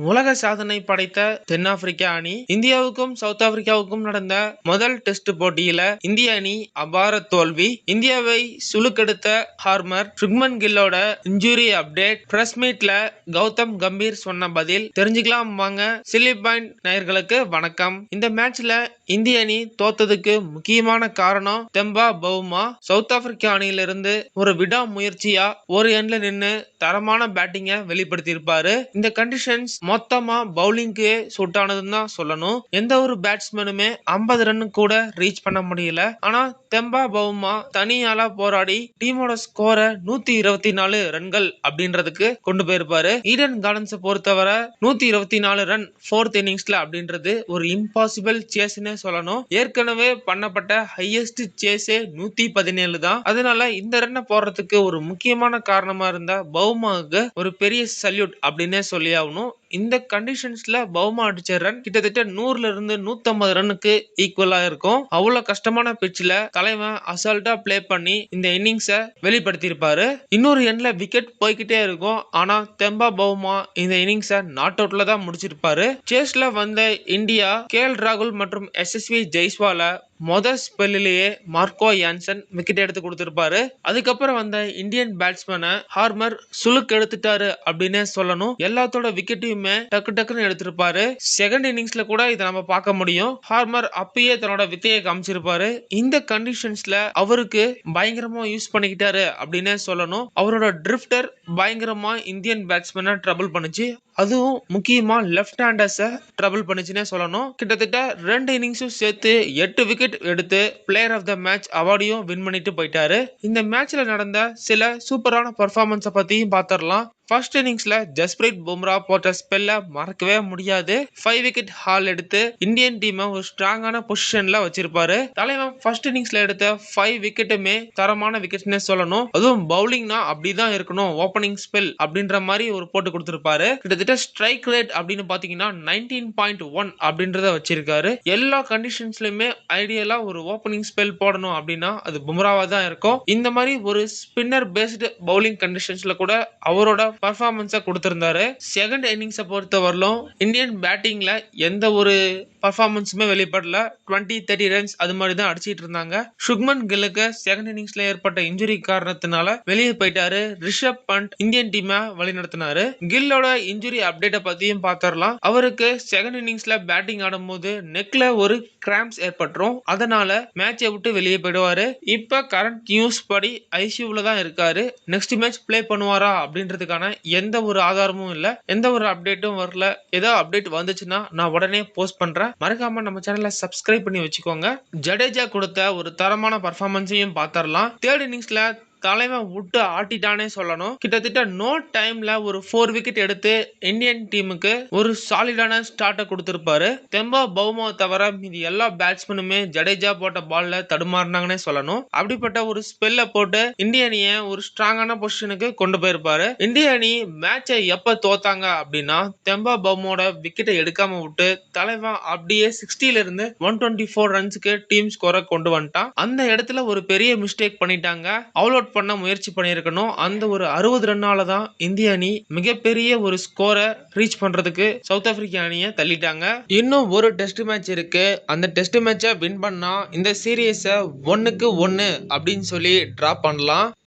உலக சாதனை படைத்த தென்னாப்பிரிக்க அணி இந்தியாவுக்கும் சவுத் ஆப்பிரிக்காவுக்கும் நடந்த முதல் டெஸ்ட் போட்டியில இந்திய அணி அபார தோல்வி. இந்தியாவை சுழுக்கெடுத்த ஹார்மர் சுக்மன் கில்லோட இன்ஜுரி அப்டேட் பிரஸ் மீட்ல கௌதம் கம்பீர் சொன்ன பதில் தெரிஞ்சுக்கலாம் வாங்க. சில்லி பாயிண்ட் நேயர்களுக்கு வணக்கம். இந்த மேட்ச்ல இந்திய அணி தோத்ததுக்கு முக்கியமான காரணம் தெம்பா பவுமா சவுத் ஆப்பிரிக்கா அணியிலிருந்து ஒரு விடா முயற்சியா ஒரு எண்ல நின்று தரமான பேட்டிங்கை வெளிப்படுத்தியிருப்பாரு. இந்த கண்டிஷன்ஸ் மொத்தமா பவுலிங்க்கு சூட் ஆனதுன்னு தான் சொல்லணும். எந்த ஒரு பேட்ஸ்மேனுமே ஐம்பது ரன் கூட ரீச் பண்ண முடியல. ஆனா தெம்பா பவுமா தனியாளா போராடி டீமோட ஸ்கோரை நூத்தி இருபத்தி நாலு ரன்கள் அப்படின்றதுக்கு கொண்டு போயிருப்பாரு. ஈடன் கார்டன்ஸ் பொறுத்தவரை நூத்தி இருபத்தி நாலு ரன் ஃபோர்த் இன்னிங்ஸ்ல அப்படின்றது ஒரு இம்பாசிபிள் சேஸ்னே சொல்லணும். ஏற்கனவே பண்ணப்பட்ட ஹையஸ்ட் சேஸே நூத்தி பதினேழு தான். அதனால இந்த ரன்னை போடுறதுக்கு ஒரு முக்கியமான காரணமா இருந்தா பவுமாவுக்கு ஒரு பெரிய சல்யூட் அப்படின்னே சொல்லி ஆகணும். இந்த கண்டிஷன்ஸ்ல பவுமா அடிச்ச ரன் கிட்டத்தட்ட நூறுல இருந்து நூத்தம்பது ரன்னுக்கு ஈக்குவலா இருக்கும். அவ்வளவு கஷ்டமான பிச்சில் தலைவன் அசால்ட்டா ப்ளே பண்ணி இந்த இன்னிங்ஸை வெளிப்படுத்தியிருப்பாரு. இன்னொரு எண்ணில் விக்கெட் போய்கிட்டே இருக்கும். ஆனா தெம்பா பவுமா இந்த இன்னிங்ஸை நாட் அவுட்ல தான் முடிச்சிருப்பாரு. சேஸ்ல வந்த இந்தியா கே ராகுல் மற்றும் எஸ்எஸ்வி ஜெய்ஸ்வால மொத ஸ்பெல்லிலேயே மார்க்கோ யான்சன் விக்கெட் எடுத்து கொடுத்துருப்பாரு. அதுக்கப்புறம் வந்த இந்தியன் பேட்ஸ்மேனை ஹார்மர் சுலுக்கு எடுத்துட்டாரு அப்படின்னே சொல்லணும். எல்லாத்தோட விக்கெட்டையுமே டக்கு டக்குன்னு எடுத்திருப்பாரு. செகண்ட் இன்னிங்ஸ்ல கூட இதை நம்ம பார்க்க முடியும். ஹார்மர் அப்பயே தன்னோட வித்தையை காமிச்சிருப்பாரு. இந்த கண்டிஷன்ஸ்ல அவருக்கு பயங்கரமா யூஸ் பண்ணிக்கிட்டாரு அப்படின்னே சொல்லணும். அவரோட ட்ரிஃப்டர் பயங்கரமா இந்தியன் பேட்ஸ்மேனை ட்ரபிள் பண்ணுச்சு. அதுவும் முக்கியமா லெஃப்ட் ஹேண்டர்ஸை ட்ரபிள் பண்ணுச்சுன்னே சொல்லணும். கிட்டத்தட்ட ரெண்டு இன்னிங்ஸும் சேர்த்து எட்டு விக்கெட் எடுத்து பிளேயர் ஆஃப் த மேட்ச் அவார்டையும் வின் பண்ணிட்டு போயிட்டாரு. இந்த மேட்ச்ல நடந்த சில சூப்பரான பர்ஃபார்மன்ஸை பத்தியும் பார்த்துடலாம் ஃபர்ஸ்ட் இன்னிங்ஸ்ல ஜஸ்பிரீத் பும்ரா போட்ட ஸ்பெல்ல மறக்கவே முடியாது. ஃபைவ் விக்கெட் ஹால் எடுத்து இந்தியன் டீமை ஒரு ஸ்ட்ராங்கான பொசிஷன்ல வச்சிருப்பாரு. தலைவன் ஃபர்ஸ்ட் இன்னிங்ஸ்ல எடுத்த ஃபைவ் விக்கெட்டுமே தரமான விக்கெட்ஸ்னே சொல்லணும். அதுவும் பவுலிங்னா அப்படிதான் இருக்கணும். ஓப்பனிங் ஸ்பெல் அப்படின்ற மாதிரி ஒரு போட்டு கொடுத்திருப்பாரு. கிட்டத்தட்ட ஸ்ட்ரைக் ரேட் அப்படின்னு பாத்தீங்கன்னா நைன்டீன் பாயிண்ட் ஒன் அப்படின்றத வச்சிருக்காரு. எல்லா கண்டிஷன்ஸ்லயுமே ஐடியலா ஒரு ஓப்பனிங் ஸ்பெல் போடணும் அப்படின்னா அது பும்ராவா தான் இருக்கும். இந்த மாதிரி ஒரு ஸ்பின்னர் பேஸ்டு பவுலிங் கண்டிஷன்ஸ்ல கூட அவரோட பர்ஃபார்மன்ஸை கொடுத்துருந்தாரு. செகண்ட் இன்னிங்ஸை பொறுத்த வரலும் இந்தியன் பேட்டிங்கில் எந்த ஒரு பர்ஃபார்மன்ஸுமே வெளிப்படல. டுவெண்ட்டி தேர்ட்டி ரன்ஸ் அது மாதிரி தான் அடிச்சிட்டு இருந்தாங்க. சுக்மன் கில்லுக்கு செகண்ட் இன்னிங்ஸ்ல ஏற்பட்ட இன்ஜுரி காரணத்தினால வெளியே போயிட்டாரு. ரிஷப் பண்ட் இந்தியன் டீமை வழிநடத்தினாரு கில்லோட இன்ஜுரி அப்டேட்டை பத்தியும் பார்த்தரலாம் அவருக்கு செகண்ட் இன்னிங்ஸ்ல பேட்டிங் ஆடும்போது நெக்ல ஒரு கிராம்ஸ் ஏற்பட்டுரும். அதனால மேட்சை விட்டு வெளியே போயிடுவாரு. இப்ப கரண்ட் நியூஸ் படி ஐசியூல தான் இருக்காரு. நெக்ஸ்ட் மேட்ச் ப்ளே பண்ணுவாரா அப்படின்றதுக்கான எந்த ஒரு ஆதாரமும் இல்லை. எந்த ஒரு அப்டேட்டும் வரல. ஏதோ அப்டேட் வந்துச்சுன்னா நான் உடனே போஸ்ட் பண்றேன். மறக்காம நம்ம சேனலை சப்ஸ்கிரைப் பண்ணி வச்சுக்கோங்க. ஜடேஜா கொடுத்த ஒரு தரமான பர்ஃபார்மன்ஸையும் பார்த்தரலாம் தேர்ட் இன்னிங்ஸ்ல தலைவன் விட்டு ஆட்டிட்டானே சொல்லணும். கிட்டத்தட்ட நோ டைம்ல ஒரு ஃபோர் விக்கெட் எடுத்து இந்தியன் டீமுக்கு ஒரு சாலிடான ஸ்டார்ட்டை கொடுத்திருப்பாரு. தெம்பா பவுமா தவிர மீதி எல்லா பேட்ஸ்மேனுமே ஜடேஜா போட்ட பால்ல தடுமாறினாங்கன்னே சொல்லணும். அப்படிப்பட்ட ஒரு ஸ்பெல்ல போட்டு இந்திய அணியை ஒரு ஸ்ட்ராங்கான பொசிஷனுக்கு கொண்டு போயிருப்பாரு. இந்திய அணி மேட்சை எப்ப தோத்தாங்க அப்படின்னா தெம்பா பவுமோட விக்கெட்டை எடுக்காம விட்டு தலைவன் அப்படியே சிக்ஸ்டில இருந்து ஒன் டுவெண்ட்டி ஃபோர் ரன்ஸுக்கு டீம் ஸ்கோரை கொண்டு வந்துட்டான். அந்த இடத்துல ஒரு பெரிய மிஸ்டேக் பண்ணிட்டாங்க. அவ்வளோ அவுட் பண்ண முயற்சி பண்ணியிருக்கணும். அந்த ஒரு அறுபது ரன்னால தான் இந்திய அணி மிகப்பெரிய ஒரு ஸ்கோரை ரீச் பண்றதுக்கு சவுத் ஆப்பிரிக்கா அணியை தள்ளிட்டாங்க. இன்னும் ஒரு டெஸ்ட் மேட்ச் இருக்கு. அந்த டெஸ்ட் மேட்சை வின் பண்ணா இந்த சீரியஸை ஒன்னுக்கு ஒன்னு அப்படின்னு சொல்லி டிரா பண்ணலாம்.